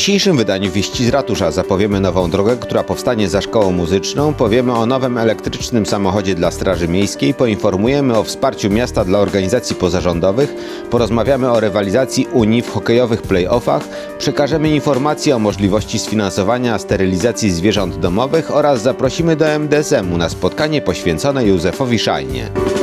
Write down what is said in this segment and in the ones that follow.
dzisiejszym wydaniu Wieści z Ratusza. Zapowiemy nową drogę, która powstanie za szkołą muzyczną, powiemy o nowym elektrycznym samochodzie dla Straży Miejskiej, poinformujemy o wsparciu miasta dla organizacji pozarządowych, porozmawiamy o rywalizacji Unii w hokejowych play-offach, przekażemy informacje o możliwości sfinansowania sterylizacji zwierząt domowych oraz zaprosimy do MDSM-u na spotkanie poświęcone Józefowi Szajnie.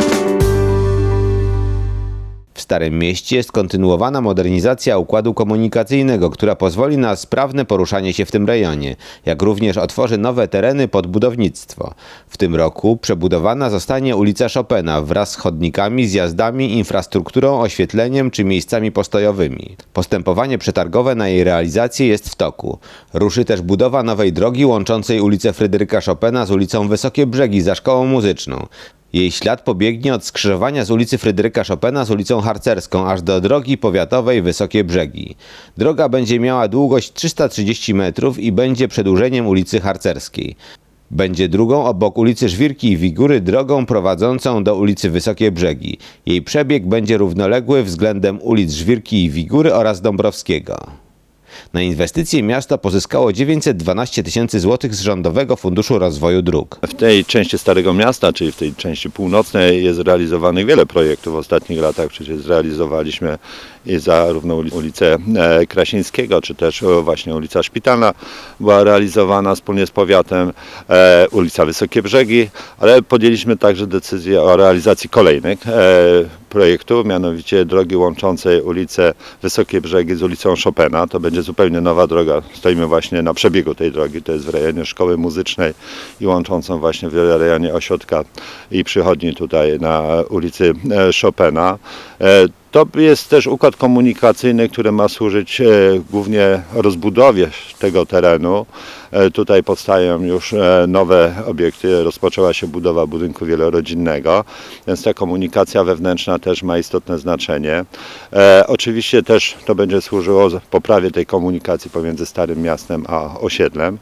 Starym Mieście jest kontynuowana modernizacja układu komunikacyjnego, która pozwoli na sprawne poruszanie się w tym rejonie, jak również otworzy nowe tereny pod budownictwo. W tym roku przebudowana zostanie ulica Chopina wraz z chodnikami, zjazdami, infrastrukturą, oświetleniem czy miejscami postojowymi. Postępowanie przetargowe na jej realizację jest w toku. Ruszy też budowa nowej drogi łączącej ulicę Fryderyka Chopina z ulicą Wysokie Brzegi za szkołą muzyczną. Jej ślad pobiegnie od skrzyżowania z ulicy Fryderyka Chopina z ulicą Harcerską aż do drogi powiatowej Wysokie Brzegi. Droga będzie miała długość 330 metrów i będzie przedłużeniem ulicy Harcerskiej. Będzie drugą obok ulicy Żwirki i Wigury drogą prowadzącą do ulicy Wysokie Brzegi. Jej przebieg będzie równoległy względem ulic Żwirki i Wigury oraz Dąbrowskiego. Na inwestycje miasto pozyskało 912 tysięcy złotych z Rządowego Funduszu Rozwoju Dróg. W tej części Starego Miasta, czyli w tej części północnej jest realizowanych wiele projektów. W ostatnich latach przecież zrealizowaliśmy zarówno uli- ulicę e, Krasińskiego, czy też e, właśnie ulica Szpitalna była realizowana wspólnie z powiatem, e, ulica Wysokie Brzegi, ale podjęliśmy także decyzję o realizacji kolejnych projektów, mianowicie drogi łączącej ulicę Wysokie Brzegi z ulicą Chopina. To będzie zupełnie nowa droga. Stoimy właśnie na przebiegu tej drogi, to jest w rejonie szkoły muzycznej i łączącą właśnie w rejonie ośrodka i przychodni tutaj na ulicy Chopina. To jest też układ komunikacyjny, który ma służyć e, głównie rozbudowie tego terenu. E, Tutaj powstają już e, nowe obiekty, rozpoczęła się budowa budynku wielorodzinnego, więc ta komunikacja wewnętrzna też ma istotne znaczenie. E, Oczywiście też to będzie służyło poprawie tej komunikacji pomiędzy Starym Miastem a osiedlem,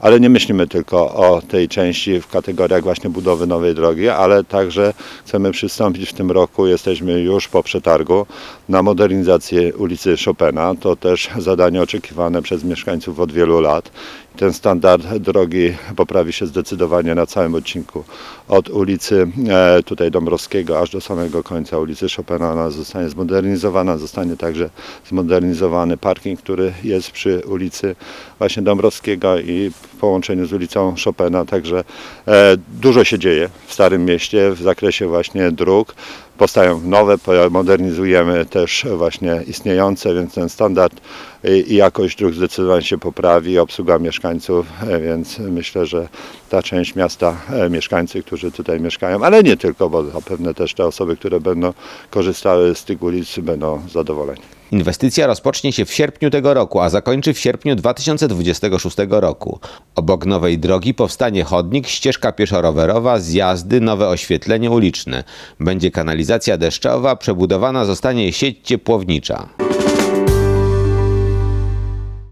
ale nie myślimy tylko o tej części w kategoriach właśnie budowy nowej drogi, ale także chcemy przystąpić w tym roku, jesteśmy już po przetargu na modernizację ulicy Chopina. To też zadanie oczekiwane przez mieszkańców od wielu lat. Ten standard drogi poprawi się zdecydowanie na całym odcinku od ulicy e, tutaj Dąbrowskiego aż do samego końca ulicy Chopina. Ona zostanie zmodernizowana, zostanie także zmodernizowany parking, który jest przy ulicy właśnie Dąbrowskiego i w połączeniu z ulicą Chopina. Także e, dużo się dzieje w Starym Mieście w zakresie właśnie dróg. Powstają nowe, modernizujemy też właśnie istniejące, więc ten standard i i jakość dróg zdecydowanie się poprawi, obsługa mieszkańców, e, więc myślę, że ta część miasta, e, mieszkańcy, którzy tutaj mieszkają, ale nie tylko, bo zapewne też te osoby, które będą korzystały z tych ulic będą zadowoleni. Inwestycja rozpocznie się w sierpniu tego roku, a zakończy w sierpniu 2026 roku. Obok nowej drogi powstanie chodnik, ścieżka pieszo-rowerowa, zjazdy, nowe oświetlenie uliczne. Będzie kanalizacja deszczowa, przebudowana zostanie sieć ciepłownicza.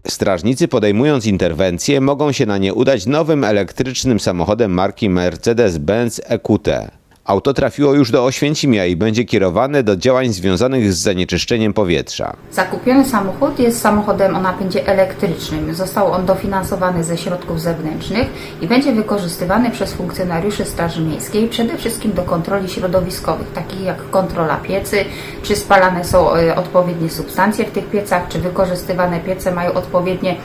Strażnicy podejmując interwencje mogą się na nie udać nowym elektrycznym samochodem marki Mercedes-Benz EQT. Auto trafiło już do Oświęcimia i będzie kierowane do działań związanych z zanieczyszczeniem powietrza. Zakupiony samochód jest samochodem o napędzie elektrycznym. Został on dofinansowany ze środków zewnętrznych i będzie wykorzystywany przez funkcjonariuszy Straży Miejskiej przede wszystkim do kontroli środowiskowych, takich jak kontrola piecy, czy spalane są e, odpowiednie substancje w tych piecach, czy wykorzystywane piece mają odpowiednie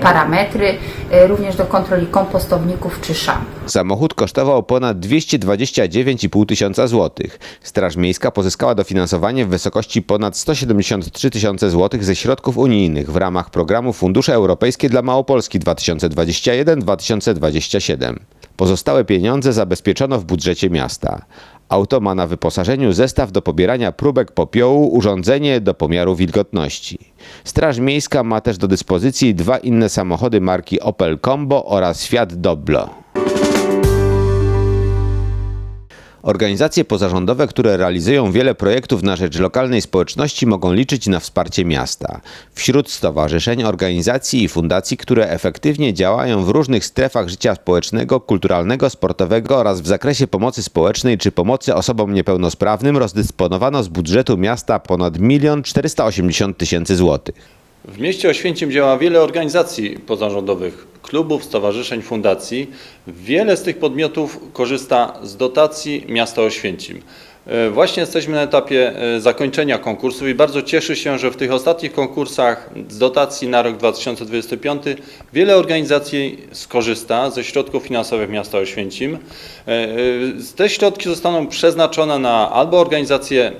parametry, e, również do kontroli kompostowników czy szamp. Samochód kosztował ponad 229,5 tysiąca złotych. Straż Miejska pozyskała dofinansowanie w wysokości ponad 173 tysiące złotych ze środków unijnych w ramach programu Fundusze Europejskie dla Małopolski 2021-2027. Pozostałe pieniądze zabezpieczono w budżecie miasta. Auto ma na wyposażeniu zestaw do pobierania próbek popiołu, urządzenie do pomiaru wilgotności. Straż Miejska ma też do dyspozycji dwa inne samochody marki Opel Combo oraz Fiat Doblo. Organizacje pozarządowe, które realizują wiele projektów na rzecz lokalnej społeczności, mogą liczyć na wsparcie miasta. Wśród stowarzyszeń, organizacji i fundacji, które efektywnie działają w różnych strefach życia społecznego, kulturalnego, sportowego oraz w zakresie pomocy społecznej czy pomocy osobom niepełnosprawnym, rozdysponowano z budżetu miasta ponad 1 480 tysięcy złotych. W mieście Oświęcim działa wiele organizacji pozarządowych, klubów, stowarzyszeń, fundacji. Wiele z tych podmiotów korzysta z dotacji miasta Oświęcim. E, Właśnie jesteśmy na etapie e, zakończenia konkursów i bardzo cieszę się, że w tych ostatnich konkursach z dotacji na rok 2025 wiele organizacji skorzysta ze środków finansowych miasta Oświęcim. E, Te środki zostaną przeznaczone na albo organizację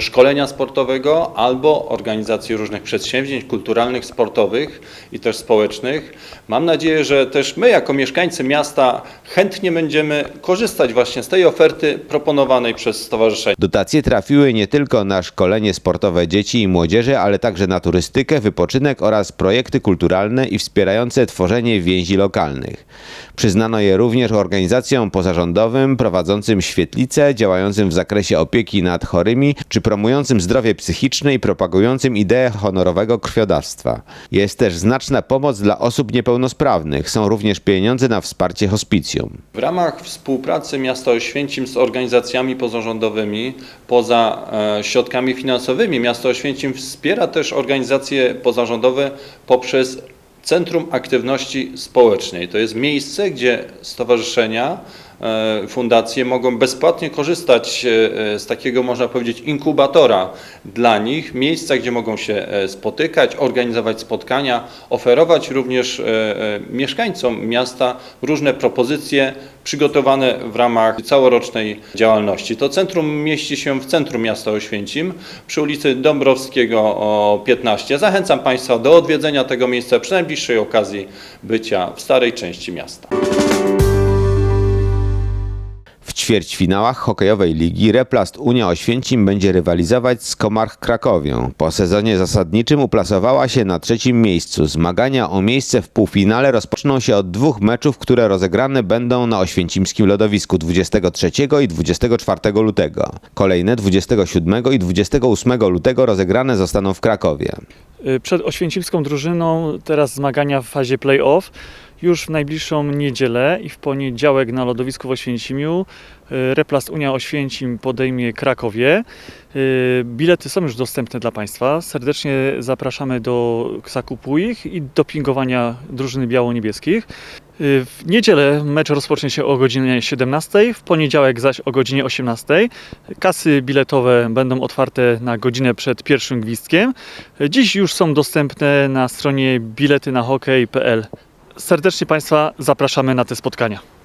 szkolenia sportowego, albo organizację różnych przedsięwzięć kulturalnych, sportowych i też społecznych. Mam nadzieję, że też my jako mieszkańcy miasta chętnie będziemy korzystać właśnie z tej oferty proponowanej przez stowarzyszenie. Dotacje trafiły nie tylko na szkolenie sportowe dzieci i młodzieży, ale także na turystykę, wypoczynek oraz projekty kulturalne i wspierające tworzenie więzi lokalnych. Przyznano je również organizacjom pozarządowym prowadzącym świetlice, działającym w zakresie opieki nad chorymi, czy promującym zdrowie psychiczne i propagującym ideę honorowego krwiodawstwa. Jest też znaczna pomoc dla osób niepełnosprawnych. Są również pieniądze na wsparcie hospicjum. W ramach współpracy miasta Oświęcim z organizacjami pozarządowymi, poza e, środkami finansowymi, miasto Oświęcim wspiera też organizacje pozarządowe poprzez Centrum Aktywności Społecznej. To jest miejsce, gdzie stowarzyszenia, fundacje mogą bezpłatnie korzystać e, z takiego, można powiedzieć, inkubatora dla nich, miejsca, gdzie mogą się e, spotykać, organizować spotkania, oferować również e, e, mieszkańcom miasta różne propozycje przygotowane w ramach całorocznej działalności. To centrum mieści się w centrum miasta Oświęcim przy ulicy Dąbrowskiego o 15. Zachęcam Państwa do odwiedzenia tego miejsca przy najbliższej okazji bycia w starej części miasta. Ćwierćfinałach hokejowej ligi Replast Unia Oświęcim będzie rywalizować z Komarch Krakowią. Po sezonie zasadniczym uplasowała się na trzecim miejscu. Zmagania o miejsce w półfinale rozpoczną się od dwóch meczów, które rozegrane będą na oświęcimskim lodowisku 23 i 24 lutego. Kolejne 27 i 28 lutego rozegrane zostaną w Krakowie. Y, Przed oświęcimską drużyną teraz zmagania w fazie play-off. Już w najbliższą niedzielę i w poniedziałek na lodowisku w Oświęcimiu y, Replast Unia Oświęcim podejmie Krakowie. Y, Bilety są już dostępne dla Państwa. Serdecznie zapraszamy do zakupu ich i dopingowania drużyny biało-niebieskich. Y, W niedzielę mecz rozpocznie się o godzinie 17, w poniedziałek zaś o godzinie 18. Kasy biletowe będą otwarte na godzinę przed pierwszym gwizdkiem. Dziś już są dostępne na stronie biletynahokej.pl. Serdecznie Państwa zapraszamy na te spotkania.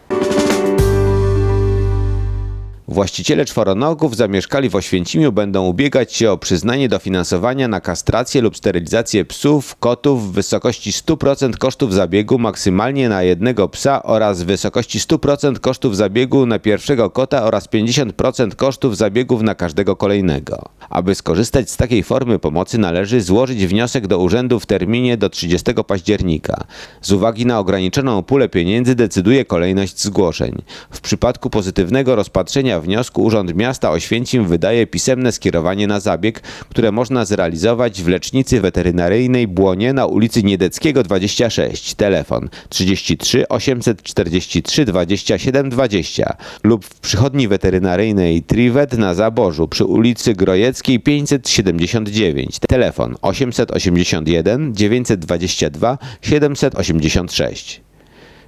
Właściciele czworonogów zamieszkali w Oświęcimiu będą ubiegać się o przyznanie dofinansowania na kastrację lub sterylizację psów, kotów w wysokości 100% kosztów zabiegu maksymalnie na jednego psa oraz w wysokości 100% kosztów zabiegu na pierwszego kota oraz 50% kosztów zabiegów na każdego kolejnego. Aby skorzystać z takiej formy pomocy należy złożyć wniosek do urzędu w terminie do 30 października. Z uwagi na ograniczoną pulę pieniędzy decyduje kolejność zgłoszeń. W przypadku pozytywnego rozpatrzenia wniosku Urząd Miasta Oświęcim wydaje pisemne skierowanie na zabieg, które można zrealizować w lecznicy weterynaryjnej Błonie na ulicy Niedeckiego 26, telefon 33 843 27 20 lub w przychodni weterynaryjnej Triwet na Zaborzu przy ulicy Grojeckiej 579, telefon 881 922 786.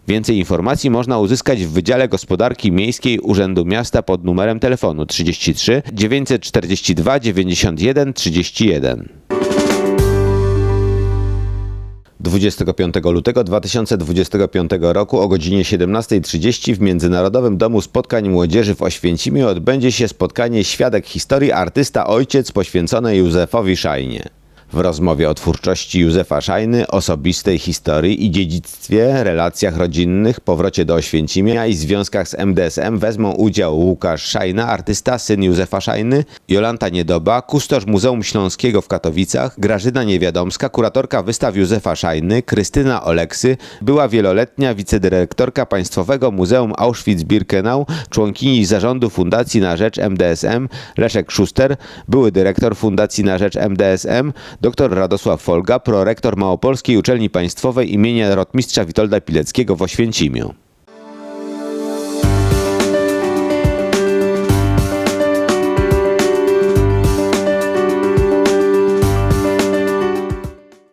Więcej informacji można uzyskać w Wydziale Gospodarki Miejskiej Urzędu Miasta pod numerem telefonu 33 942 91 31. 25 lutego 2025 roku o godzinie 17.30 w Międzynarodowym Domu Spotkań Młodzieży w Oświęcimiu odbędzie się spotkanie Świadek Historii Artysta Ojciec poświęcone Józefowi Szajnie. W rozmowie o twórczości Józefa Szajny, osobistej historii i dziedzictwie, relacjach rodzinnych, powrocie do Oświęcimia i związkach z MDSM wezmą udział Łukasz Szajna, artysta, syn Józefa Szajny, Jolanta Niedoba, kustosz Muzeum Śląskiego w Katowicach, Grażyna Niewiadomska, kuratorka wystaw Józefa Szajny, Krystyna Oleksy, była wieloletnia wicedyrektorka Państwowego Muzeum Auschwitz-Birkenau, członkini zarządu Fundacji na Rzecz MDSM, Leszek Szuster, były dyrektor Fundacji na Rzecz MDSM, dr Radosław Folga, prorektor Małopolskiej Uczelni Państwowej imienia Rotmistrza Witolda Pileckiego w Oświęcimiu.